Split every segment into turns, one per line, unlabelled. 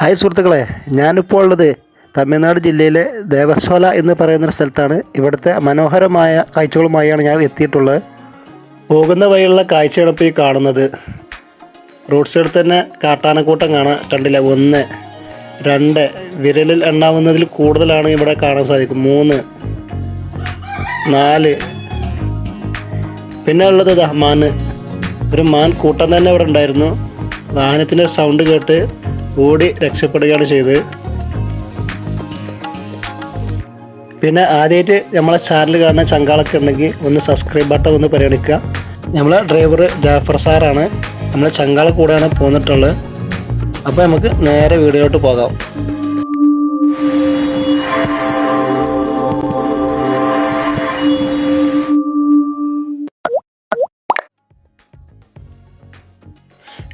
Hi സുഹൃത്തുക്കളെ ഞാനിപ്പോൾ ഉള്ളത് തമിഴ്നാട് ജില്ലയിലെ ദേവശോല എന്ന് പറയുന്നൊരു സ്ഥലത്താണ്. ഇവിടുത്തെ മനോഹരമായ കാഴ്ചകളുമായാണ് ഞാൻ എത്തിയിട്ടുള്ളത്. പോകുന്ന വഴിയുള്ള കാഴ്ചയാണ് ഇപ്പോൾ ഈ കാണുന്നത്. റോഡ് സൈഡിൽ തന്നെ കാട്ടാനക്കൂട്ടം കാണാൻ കണ്ടില്ല. ഒന്ന് രണ്ട് വിരലിൽ എണ്ണാവുന്നതിൽ കൂടുതലാണ് ഇവിടെ കാണാൻ സാധിക്കും മൂന്ന് നാല്. പിന്നെ ഉള്ളത് ദഹ്മാന് മാന് ഒരു മാൻ കൂട്ടം തന്നെ ഇവിടെ ഉണ്ടായിരുന്നു. വാഹനത്തിന്റെ സൗണ്ട് കേട്ട് ഓടി രക്ഷപ്പെടുകയാണ് ചെയ്തത്. പിന്നെ ആദ്യമായിട്ട് നമ്മളെ ചാനൽ കാണുന്ന ചങ്കാളൊക്കെ ഉണ്ടെങ്കിൽ ഒന്ന് സബ്സ്ക്രൈബ് ബട്ടൺ ഒന്ന് പരിഗണിക്കുക. നമ്മളെ ഡ്രൈവർ ജാഫർ സാറാണ് നമ്മളെ ചങ്കാള കൂടെയാണ് പോന്നിട്ടുള്ളത്. അപ്പോൾ നമുക്ക് നേരെ വീടിലോട്ട് പോകാം.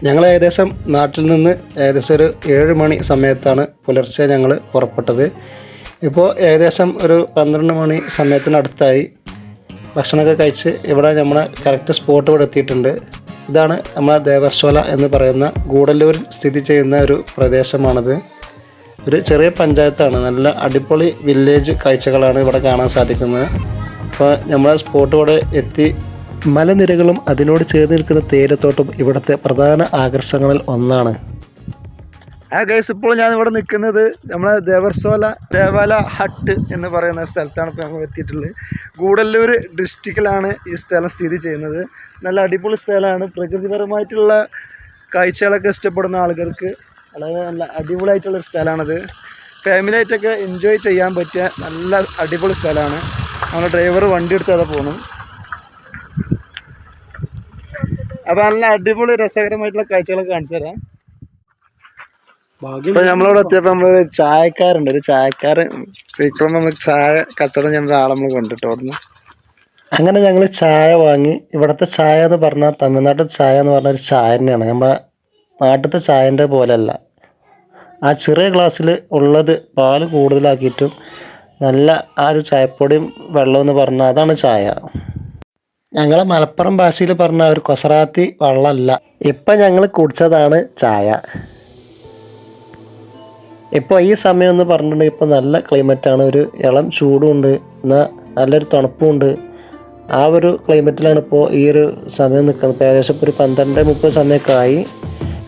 ഞങ്ങൾ ഏകദേശം നാട്ടിൽ നിന്ന് ഏകദേശം ഒരു ഏഴ് മണി സമയത്താണ് പുലർച്ചെ ഞങ്ങൾ പുറപ്പെട്ടത്. ഇപ്പോൾ ഏകദേശം ഒരു പന്ത്രണ്ട് മണി സമയത്തിനടുത്തായി ഭക്ഷണമൊക്കെ കഴിച്ച് ഇവിടെ നമ്മളെ കറക്റ്റ് സ്പോട്ട് ഇവിടെ എത്തിയിട്ടുണ്ട്. ഇതാണ് നമ്മളെ ദേവർശോല എന്ന് പറയുന്ന ഗൂഡല്ലൂരിൽ സ്ഥിതി ചെയ്യുന്ന ഒരു പ്രദേശമാണിത്. ഒരു ചെറിയ പഞ്ചായത്താണ്. നല്ല അടിപൊളി വില്ലേജ് കാഴ്ചകളാണ് ഇവിടെ കാണാൻ സാധിക്കുന്നത്. അപ്പോൾ നമ്മളെ സ്പോട്ട് എത്തി മലനിരകളും അതിനോട് ചേർന്ന് നിൽക്കുന്ന തേയിലത്തോട്ടം ഇവിടുത്തെ പ്രധാന ആകർഷണങ്ങളിൽ ഒന്നാണ്.
ആ ഗൈസ് ഇപ്പോൾ ഞാൻ ഇവിടെ നിൽക്കുന്നത് നമ്മളെ ദേവർസോല ദേവാല ഹട്ട് എന്ന് പറയുന്ന സ്ഥലത്താണ് ഇപ്പോൾ ഞങ്ങൾ എത്തിയിട്ടുള്ളത്. ഗൂഡല്ലൂർ ഡിസ്ട്രിക്റ്റിലാണ് ഈ സ്ഥലം സ്ഥിതി ചെയ്യുന്നത്. നല്ല അടിപൊളി സ്ഥലമാണ്. പ്രകൃതിപരമായിട്ടുള്ള കാഴ്ചകളൊക്കെ ഇഷ്ടപ്പെടുന്ന ആളുകൾക്ക് വളരെ നല്ല അടിപൊളിയായിട്ടുള്ളൊരു സ്ഥലമാണത്. ഫാമിലി ആയിട്ടൊക്കെ എൻജോയ് ചെയ്യാൻ പറ്റിയ നല്ല അടിപൊളി സ്ഥലമാണ്. നമ്മുടെ ഡ്രൈവർ വണ്ടി എടുത്ത് അതെ പോകണം അപ്പോൾ നല്ല അടിപൊളി രസകരമായിട്ടുള്ള കാഴ്ചകളൊക്കെ കാണിച്ചു തരാം. ഇപ്പൊ നമ്മളിവിടെ എത്തിയപ്പോ നമ്മളൊരു ചായക്കാരുണ്ട്. ഒരു ചായക്കാരൻ. ഇപ്പം നമ്മൾ ചായ കച്ചവടം ചെയ്യുന്ന ഒരാളെ നമ്മൾ കൊണ്ടിട്ട് അവിടുന്ന്
അങ്ങനെ ഞങ്ങൾ ചായ വാങ്ങി. ഇവിടുത്തെ ചായ എന്ന് പറഞ്ഞാൽ തമിഴ്നാട്ടിൽ ചായ എന്ന് പറഞ്ഞ ഒരു ചായ തന്നെയാണ്. നമ്മുടെ നാട്ടിലത്തെ ചായന്റെ പോലെയല്ല. ആ ചെറിയ ഗ്ലാസ്സിൽ ഉള്ളത് പാൽ കൂടുതലാക്കിയിട്ടും നല്ല ആ ഒരു ചായപ്പൊടിയും വെള്ളമെന്ന് പറഞ്ഞാൽ അതാണ് ചായ. ഞങ്ങളെ മലപ്പുറം ഭാഷയിൽ പറഞ്ഞ ഒരു കൊസറാത്തി വെള്ളമല്ല ഇപ്പം ഞങ്ങൾ കുടിച്ചതാണ് ചായ. ഇപ്പോൾ ഈ സമയം എന്ന് പറഞ്ഞിട്ടുണ്ടെങ്കിൽ ഇപ്പോൾ നല്ല ക്ലൈമറ്റാണ് ഒരു ഇളം ചൂടുമുണ്ട് എന്നാൽ നല്ലൊരു തണുപ്പുമുണ്ട് ആ ഒരു ക്ലൈമറ്റിലാണ് ഇപ്പോൾ ഈ ഒരു സമയം നിൽക്കുന്നത്. ഏകദേശം ഒരു പന്ത്രണ്ട് മുപ്പത് സമയമൊക്കെ ആയി.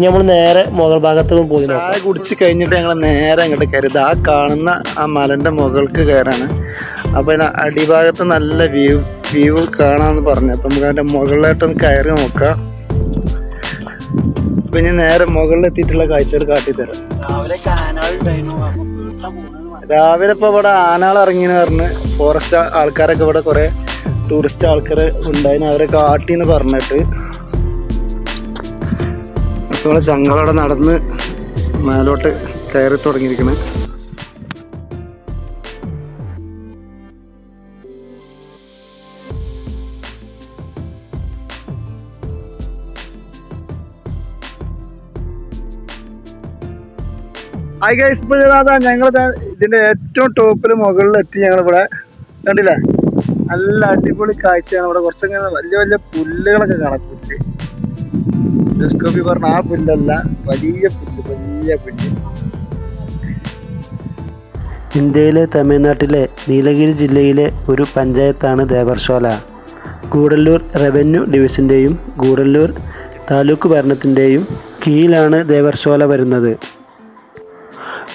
നമ്മൾ നേരെ മുകൾ ഭാഗത്തും പോയി
ചായ കുടിച്ച് കഴിഞ്ഞിട്ട് ഞങ്ങൾ നേരെ അങ്ങോട്ട് കയറിയത് ആ കാണുന്ന ആ മലന്റെ മുകൾക്ക് കയറാണ്. അപ്പൊ ഇതിന് അടിഭാഗത്ത് നല്ല വ്യൂ വ്യൂ കാണാന്ന് പറഞ്ഞു. അപ്പൊ നമുക്ക് അതിന്റെ മുകളിലായിട്ടൊന്ന് കയറി നോക്കാം. പിന്നെ ഇനി നേരെ മുകളിലെത്തിയിട്ടുള്ള കാഴ്ചകൾ കാട്ടിത്തരാം. രാവിലെ ഇപ്പൊ ഇവിടെ ആനകൾ ഇറങ്ങിയെന്ന് പറഞ്ഞ് ഫോറസ്റ്റ് ആൾക്കാരൊക്കെ ഇവിടെ കുറെ ടൂറിസ്റ്റ് ആൾക്കാർ ഉണ്ടായിരുന്നു അവരെ കാട്ടിന്ന് പറഞ്ഞിട്ട്. നമ്മൾ ചങ്ങളവിടെ നടന്ന് മേലോട്ട് കയറി തുടങ്ങിയിരിക്കണേ. ഹായ് ഗൈസ് ഇപ്പോൾ ഞങ്ങൾ ഇതിന്റെ ഏറ്റവും ടോപ്പിൽ മുകളിൽ എത്തി ഞങ്ങൾ ഇവിടെ കണ്ടില്ലേ? നല്ല അടിപൊളി കാഴ്ചയാണ് ഇവിടെ. കുറച്ചങ്ങനെ വലിയ വലിയ പുല്ലുകളൊക്കെ കാണാം പുല്ല് ഡിസ്കോപ്പി പറഞ്ഞ ആ പുല്ലല്ല വലിയ പുല്ല് വലിയ പുല്ല്.
ഇന്ത്യയിലെ തമിഴ്നാട്ടിലെ നീലഗിരി ജില്ലയിലെ ഒരു പഞ്ചായത്താണ് ദേവർശോല. ഗൂഡല്ലൂർ റവന്യൂ ഡിവിഷന്റെയും ഗൂഡല്ലൂർ താലൂക്ക് ഭരണത്തിന്റെയും കീഴിലാണ് ദേവർശോല വരുന്നത്.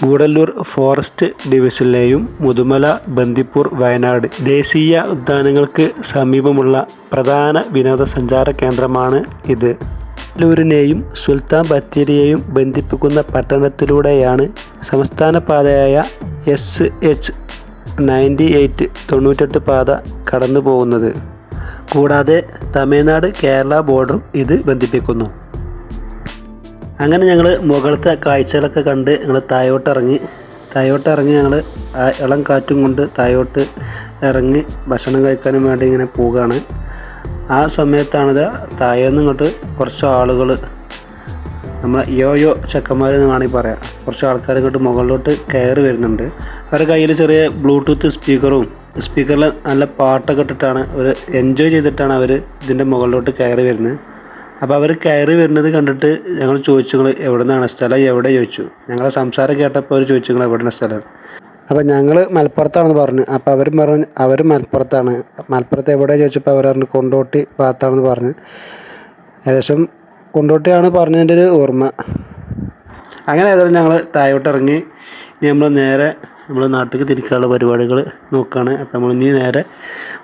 ഗൂഡല്ലൂർ ഫോറസ്റ്റ് ഡിവിഷനിലെയും മുതുമല ബന്ദിപ്പൂർ വയനാട് ദേശീയ ഉദ്യാനങ്ങൾക്ക് സമീപമുള്ള പ്രധാന വിനോദസഞ്ചാര കേന്ദ്രമാണ് ഇത്. ലൂരിനെയും സുൽത്താൻ ബത്തേരിയെയും ബന്ധിപ്പിക്കുന്ന പട്ടണത്തിലൂടെയാണ് സംസ്ഥാന പാതയായ എസ് എച്ച് നയന്റി എയ്റ്റ് തൊണ്ണൂറ്റെട്ട് പാത കടന്നു പോകുന്നത് കൂടാതെ തമിഴ്നാട് കേരള ബോർഡറും ഇത് ബന്ധിപ്പിക്കുന്നു. അങ്ങനെ ഞങ്ങൾ മുകളത്തെ കാഴ്ചകളൊക്കെ കണ്ട് ഞങ്ങൾ താഴോട്ട് ഇറങ്ങി. ഞങ്ങൾ ഇളം കാറ്റും കൊണ്ട് തായോട്ട് ഇറങ്ങി ഭക്ഷണം കഴിക്കാനും വേണ്ടി ഇങ്ങനെ പോവുകയാണ് ആ സമയത്താണിത് താഴേന്ന് ഇങ്ങോട്ട് കുറച്ച് ആളുകൾ നമ്മളെ യോ ചെക്കന്മാർ എന്ന് വേണമെങ്കിൽ പറയാം. കുറച്ച് ആൾക്കാർ ഇങ്ങോട്ട് മുകളിലോട്ട് കയറി വരുന്നുണ്ട്. അവരുടെ കയ്യിൽ ചെറിയ ബ്ലൂടൂത്ത് സ്പീക്കറും സ്പീക്കറിൽ നല്ല പാട്ടൊക്കെ ഇട്ടിട്ടാണ് അവർ എൻജോയ് ചെയ്തിട്ടാണ് അവർ ഇതിന്റെ മുകളിലോട്ട് കയറി വരുന്നത്. അപ്പോൾ അവർ കയറി വരുന്നത് കണ്ടിട്ട് ഞങ്ങൾ ചോദിച്ചു നിങ്ങൾ എവിടെ നിന്നാണ് സ്ഥലം എവിടെ? ചോദിച്ചു. ഞങ്ങളെ സംസാരം കേട്ടപ്പോൾ അവർ ചോദിച്ചു നിങ്ങൾ എവിടെയാണ് സ്ഥലം? അപ്പോൾ ഞങ്ങൾ മലപ്പുറത്താണെന്ന് പറഞ്ഞു. അപ്പോൾ അവർ പറഞ്ഞു അവർ മലപ്പുറത്താണ്. മലപ്പുറത്ത് എവിടെ ചോദിച്ചപ്പോൾ അവർ പറഞ്ഞു കൊണ്ടോട്ടി ഭാഗത്താണെന്ന് പറഞ്ഞു. ഏകദേശം കൊണ്ടോട്ടിയാണ് പറഞ്ഞതിന്റെ ഒരു ഓർമ്മ. അങ്ങനെ ഏതായാലും ഞങ്ങൾ താഴോട്ട് ഇറങ്ങി. ഇനി നമ്മൾ നേരെ നമ്മൾ നാട്ടിലേക്ക് തിരിക്കാനുള്ള പരിപാടികൾ നോക്കുകയാണ് അപ്പോൾ നമ്മൾ ഇനി നേരെ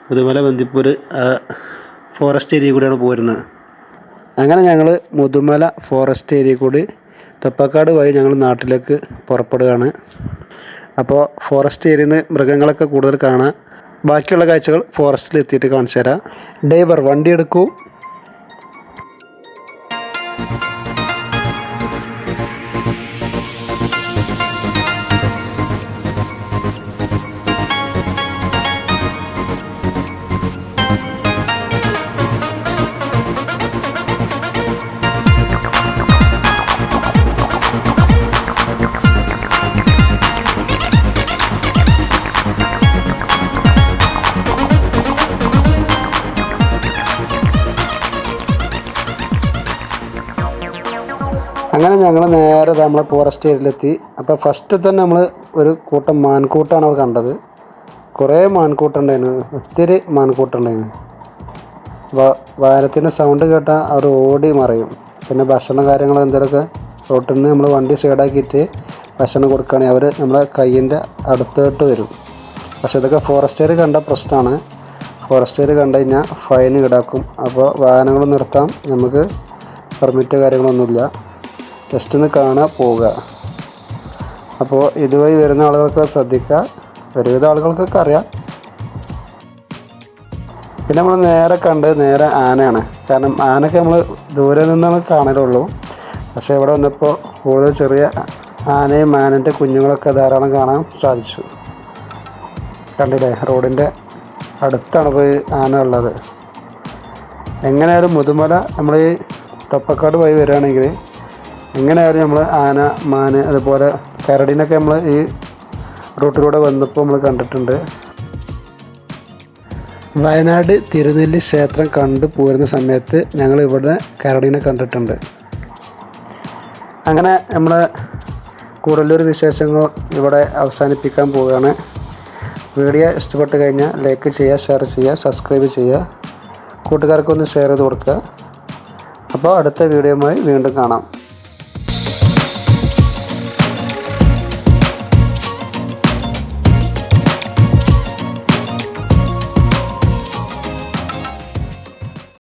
പുതുമല ബന്ദിപ്പൂർ ഫോറസ്റ്റ് ഏരിയ കൂടെയാണ് പോരുന്നത്. അങ്ങനെ ഞങ്ങൾ മുതുമല ഫോറസ്റ്റ് ഏരിയ കൂടി തൊപ്പക്കാട് വഴി ഞങ്ങൾ നാട്ടിലേക്ക് പുറപ്പെടുകയാണ്. അപ്പോൾ ഫോറസ്റ്റ് ഏരിയയിൽ നിന്ന് മൃഗങ്ങളൊക്കെ കൂടുതൽ കാണാം ബാക്കിയുള്ള കാഴ്ചകൾ ഫോറസ്റ്റിൽ എത്തിയിട്ട് കാണിച്ചു തരാം ഡൈവർ വണ്ടി എടുക്കൂ. അങ്ങനെ ഞങ്ങൾ നേരെ നമ്മളെ ഫോറസ്റ്റ് ഏരിയയിലെത്തി അപ്പോൾ ഫസ്റ്റ് തന്നെ നമ്മൾ ഒരു കൂട്ടം മാൻകൂട്ടാണ് അവിടെ കണ്ടത്. കുറേ മാൻകൂട്ടുണ്ടായിരുന്നു ഒത്തിരി മാൻകൂട്ടുണ്ടായിരുന്നു വാരത്തിന്റെ സൗണ്ട് കേട്ടാൽ അവർ ഓടി മറയും. പിന്നെ ഭക്ഷണ കാര്യങ്ങൾ എന്തെങ്കിലുമൊക്കെ റോട്ടിൽ നിന്ന് നമ്മൾ വണ്ടി സൈഡാക്കിയിട്ട് ഭക്ഷണം കൊടുക്കുകയാണെങ്കിൽ അവർ നമ്മളെ കയ്യിന്റെ അടുത്തോട്ട് വരും. പക്ഷേ ഇതൊക്കെ ഫോറസ്റ്റുകാർ കണ്ട പ്രശ്നമാണ് ഫോറസ്റ്റുകാർ കണ്ടു കഴിഞ്ഞാൽ ഫൈൻ ഈടാക്കും. അപ്പോൾ വാഹനങ്ങൾ നിർത്താം. നമുക്ക് പെർമിറ്റ് കാര്യങ്ങളൊന്നുമില്ല. ജസ്റ്റ് ഒന്ന് കാണുക പോവുക. അപ്പോൾ ഇതുവഴി വരുന്ന ആളുകൾക്ക് ശ്രദ്ധിക്കുക. ഒരുവിധ ആളുകൾക്കൊക്കെ അറിയാം. പിന്നെ നമ്മൾ നേരെ കണ്ട് നേരെ ആനയാണ്. കാരണം ആനയൊക്കെ നമ്മൾ ദൂരെ നിന്നാണ് കാണലുള്ളൂ. പക്ഷേ ഇവിടെ വന്നപ്പോൾ കൂടുതൽ ചെറിയ ആനയും ആനന്റെ കുഞ്ഞുങ്ങളൊക്കെ ധാരാളം കാണാൻ സാധിച്ചു. കണ്ടില്ലേ? റോഡിന്റെ അടുത്താണ് പോയി ആന ഉള്ളത്. എങ്ങനെയായാലും മുതുമല നമ്മൾ ഈ തൊപ്പക്കാട് പോയി വരികയാണെങ്കിൽ എങ്ങനെയായാലും നമ്മൾ ആന മാന് അതുപോലെ കരടിനൊക്കെ നമ്മൾ ഈ റൂട്ടിലൂടെ വന്നപ്പോൾ നമ്മൾ കണ്ടിട്ടുണ്ട്. വയനാട് തിരുനെല്ലി ക്ഷേത്രം കണ്ടു പോരുന്ന സമയത്ത് ഞങ്ങൾ ഇവിടെ കരടിനെ കണ്ടിട്ടുണ്ട്. അങ്ങനെ നമ്മൾ കൂടുതലൊരു വിശേഷങ്ങൾ ഇവിടെ അവസാനിപ്പിക്കാൻ പോവുകയാണ്. വീഡിയോ ഇഷ്ടപ്പെട്ട് കഴിഞ്ഞാൽ ലൈക്ക് ചെയ്യുക ഷെയർ ചെയ്യുക സബ്സ്ക്രൈബ് ചെയ്യുക. കൂട്ടുകാർക്കൊന്ന് ഷെയർ ചെയ്ത് കൊടുക്കുക. അപ്പോൾ അടുത്ത വീഡിയോയുമായി വീണ്ടും കാണാം.